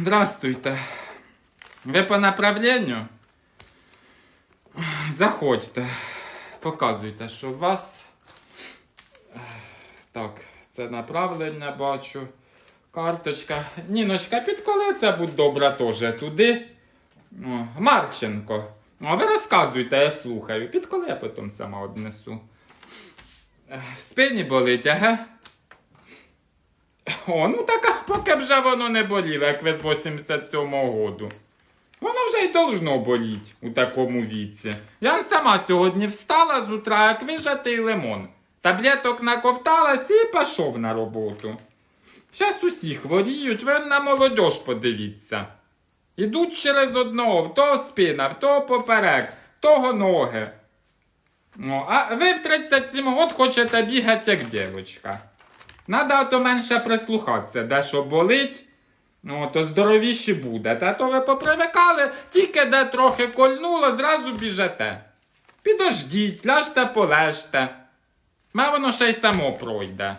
Здравствуйте. Ви по направленню? Заходьте. Показуйте, що у вас. Так, це направлення бачу. Карточка. Ніночка, підколи це будь добра теж туди. О, Марченко. О, ви розказуйте, я слухаю. Підколи я потім сама однесу. Е, В спині болить, ага? О, ну так а поки б вже воно не боліло, як ви з 87-го году. Воно вже й должно боліть у такому віці. Я сама сьогодні встала з утра, як вижатий лимон. Таблеток наковталась і пішов на роботу. Щас усі хворіють, ви на молодіж подивіться. Ідуть через одного, в того спина, в того поперек, в того ноги. Ну, а ви в 37 год хочете бігати як дівчинка. Надо то менше прислухатися, де що болить, ну, то здоровіші буде. Та то ви попривикали, тільки де трохи кольнуло, зразу біжете. Підождіть, ляжте полежте. Ма воно ще й само пройде.